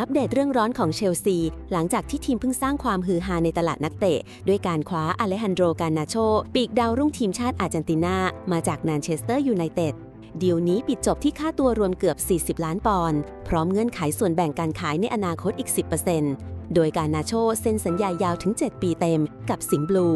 อัปเดตเรื่องร้อนของเชลซี หลังจากที่ทีมเพิ่งสร้างความฮือฮาในตลาดนักเตะ ด้วยการคว้าอเลฮันโดรกานาโช ปีกดาวรุ่งทีมชาติอาร์เจนตินา มาจากแมนเชสเตอร์ยูไนเต็ดดีลนี้ปิดจบที่ค่าตัวรวมเกือบ 40 ล้านปอนด์พร้อมเงื่อนไขส่วนแบ่งการขายในอนาคตอีก 10%โดยการนาโชเซ็นสัญญายาวถึง 7 ปีเต็มกับสิงห์บลู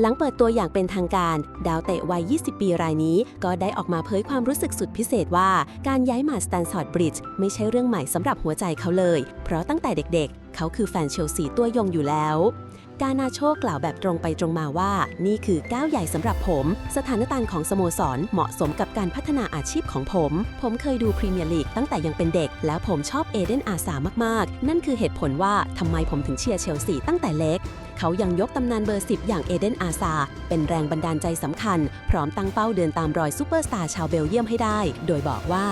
หลังเปิดตัวอย่างเป็นทางการ ดาวเตะวัย 20 ปีรายนี้ ก็ได้ออกมาเผยความรู้สึกสุดพิเศษว่า การย้ายมาสแตนฟอร์ดบริดจ์ไม่ใช่เรื่องใหม่สำหรับหัวใจเขาเลย เพราะตั้งแต่เด็กๆ เขาคือแฟนเชลซีตัวยงอยู่แล้วกานาโชกล่าวแบบตรงไปตรงมาว่า นี่คือก้าวใหญ่สำหรับผม สถานการณ์ของสโมสรเหมาะสมกับการพัฒนาอาชีพของผม ผมเคยดูพรีเมียร์ลีกตั้งแต่ยังเป็นเด็ก แล้วผมชอบเอเดนอาซามาก ๆ นั่นคือเหตุผลว่าทำไมผมถึงเชียร์เชลซีตั้งแต่เล็ก เขายังยกตำนานเบอร์ 10 อย่างเอเดนอาซา เป็นแรงบันดาลใจสำคัญ พร้อมตั้งเป้าเดินตามรอยซูเปอร์สตาร์ชาวเบลเยียมให้ได้ โดยบอกว่า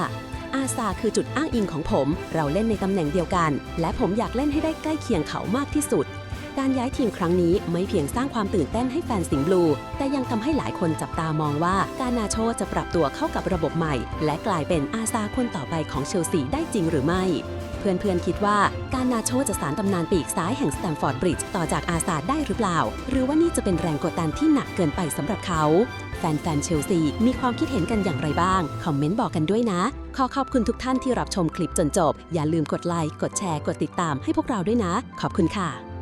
อาซาคือจุดอ้างอิงของผม เราเล่นในตำแหน่งเดียวกัน และผมอยากเล่นให้ได้ใกล้เคียงเขามากที่สุด การย้ายทีมครั้งนี้ไม่เพียงสร้างความตื่นเต้นให้แฟนสิงห์บลู แต่ยังทำให้หลายคนจับตามองว่า การนาโชจะปรับตัวเข้ากับระบบใหม่ และกลายเป็นอาซาคนต่อไปของเชลซีได้จริงหรือไม่ เพื่อนๆคิดว่าการนาโชจะสารตำนานปีกซ้ายแห่งสแตมฟอร์ดบริดจ์ต่อจากอาซาได้หรือเปล่า หรือว่านี่จะเป็นแรงกดดันที่หนักเกินไปสำหรับเขาแฟนๆเชลซีมีความคิดเห็นกันอย่างไรบ้าง คอมเมนต์บอกกันด้วยนะ ขอขอบคุณทุกท่านที่รับชมคลิปจนจบ อย่าลืมกดไลค์ กดแชร์ กดติดตามให้พวกเราด้วยนะ ขอบคุณค่ะ